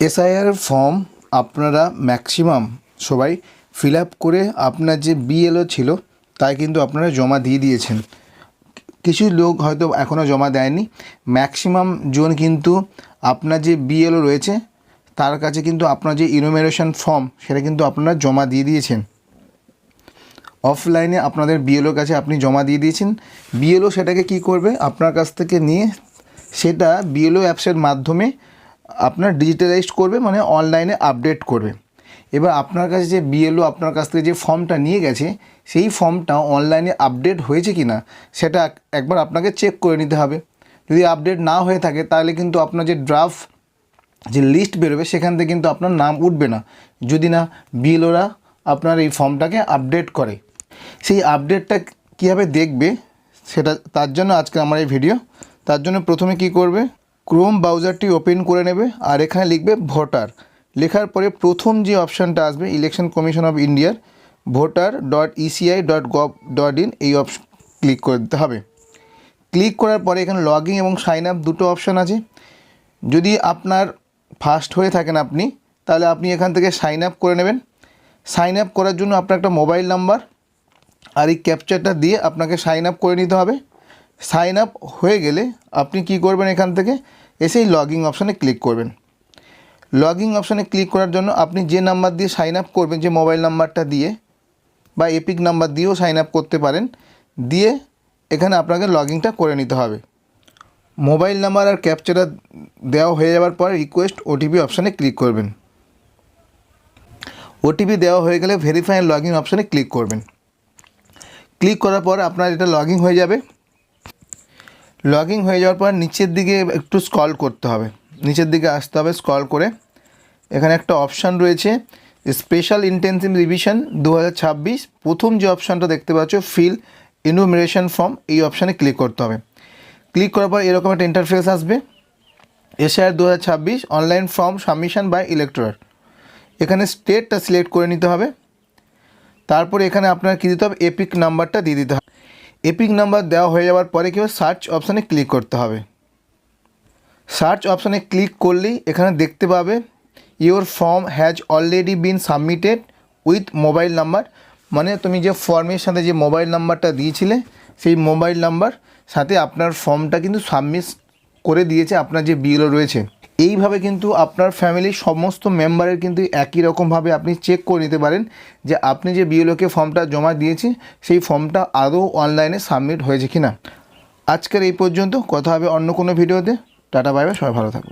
SIR form আপনারা maximum সবাই fill up করে আপনার যে বিএলও ছিল, তাই কিন্তু আপনারা জমা দিয়ে দিয়েছেন। কিছু লোক হয়তো এখনও জমা দেয়নি। ম্যাক্সিমাম জন কিন্তু আপনার যে বিএলও রয়েছে, তার কাছে কিন্তু আপনার যে ইনোমিনেশন ফর্ম সেটা কিন্তু আপনারা জমা দিয়ে দিয়েছেন। অফলাইনে আপনাদের বিএলওর কাছে আপনি জমা দিয়ে দিয়েছেন। বিএলও সেটাকে কি করবে? আপনার কাছ থেকে নিয়ে সেটা বিএলও অ্যাপসের মাধ্যমে আপনার ডিজিটালাইজড করবে মানে অনলাইনে আপডেট করবে। এবার আপনার কাছে যে বিএলও আপনার কাছ থেকে যে ফর্মটা নিয়ে গেছে, সেই ফর্মটা অনলাইনে আপডেট হয়েছে কি না সেটা এক- একবার আপনাকে চেক করে নিতে হবে। যদি আপডেট না হয়ে থাকে, তাহলে কিন্তু আপনার যে ড্রাফট যে লিস্ট বেরোবে, সেখান থেকে কিন্তু আপনার নাম উঠবে না। যদি না বিএলওরা আপনার এই ফর্মটাকে আপডেট করে। সেই আপডেটটা কীভাবে দেখবে, সেটা, তার জন্য আজকে আমার এই ভিডিও তার জন্য প্রথমে কি করবে ক্রোম ব্রাউজারটি ওপেন করে নেবে আর এখানে লিখবে ভোটার। লেখার পরে প্রথম যে অপশানটা আসবে ইলেকশন কমিশন অফ ইন্ডিয়ার voter dot ECI dot gov dot in এই অপশন ক্লিক করে দিতে হবে। ক্লিক করার পরে এখানে লগ ইন এবং সাইন আপ দুটো অপশান আছে। যদি আপনার ফার্স্ট হয়ে থাকেন আপনি, তাহলে আপনি এখান থেকে সাইন আপ করে নেবেন। সাইন আপ করার জন্য আপনার একটা মোবাইল নাম্বার আর এই ক্যাপচারটা দিয়ে আপনাকে সাইন আপ করে নিতে হবে। সাইন আপ হয়ে গেলে আপনি কি করবেন এখান থেকে? এসেই লগিং অপশানে ক্লিক করবেন। লগিং অপশানে ক্লিক করার জন্য আপনি যে নাম্বার দিয়ে সাইন আপ করবেন, যে মোবাইল নাম্বারটা দিয়ে বা এপিক নাম্বার দিয়েও সাইন আপ করতে পারেন, দিয়ে এখানে আপনাকে লগিংটা করে নিতে হবে। মোবাইল নাম্বার আর ক্যাপচারটা দেওয়া হয়ে যাওয়ার পর রিকোয়েস্ট ওটিপি অপশানে ক্লিক করবেন। ওটিপি দেওয়া হয়ে গেলে ভেরিফাই লগ ইন অপশানে ক্লিক করবেন। ক্লিক করার পর আপনার এটা লগ হয়ে যাবে। লগ হয়ে যাওয়ার পর নিচের দিকে একটু স্কল করতে হবে। নিচের দিকে আসতে হবে স্কল করে। এখানে একটা অপশান রয়েছে স্পেশাল ইন্টেন্সিভ রিভিশন দু হাজার ছাব্বিশ। প্রথম যে অপশানটা দেখতে পাচ্ছ ফিল ইনুমিনেশন ফর্ম এই অপশানে ক্লিক করতে হবে। ক্লিক করার পর এরকম একটা ইন্টারফেস আসবে। এসআর দু হাজার ছাব্বিশ অনলাইন ফর্ম সাবমিশন বাই ইলেকট্রার এখানে স্টেটটা সিলেক্ট করে নিতে হবে। তারপর এখানে আপনার কী দিতে হবে এপিক নাম্বারটা দিয়ে দিতে হবে। এপিক নাম্বার দেওয়া হয়ে যাওয়ার পরে কি হবে? সার্চ অপশানে ক্লিক করতে হবে। সার্চ অপশানে ক্লিক করলেই এখানে দেখতে পাবে your form has already been submitted with mobile number মানে তুমি যে ফর্মের সাথে যে মোবাইল নাম্বারটা দিয়েছিলে, সেই মোবাইল নাম্বার সাথে আপনার ফর্মটা কিন্তু সাবমিট করে দিয়েছে, আপনার যে বিলও রয়েছে। এইভাবে কিন্তু আপনার ফ্যামিলির সমস্ত মেম্বারের কিন্তু একই রকমভাবে আপনি চেক করে নিতে পারেন যে আপনি যে বিএলওকে ফর্মটা জমা দিয়েছি সেই ফর্মটা আদৌ অনলাইনে সাবমিট হয়েছে কি না আজকের এই পর্যন্ত, কথা হবে অন্য কোনো ভিডিওতে টাটা বাইবে সবাই ভালো থাকুন।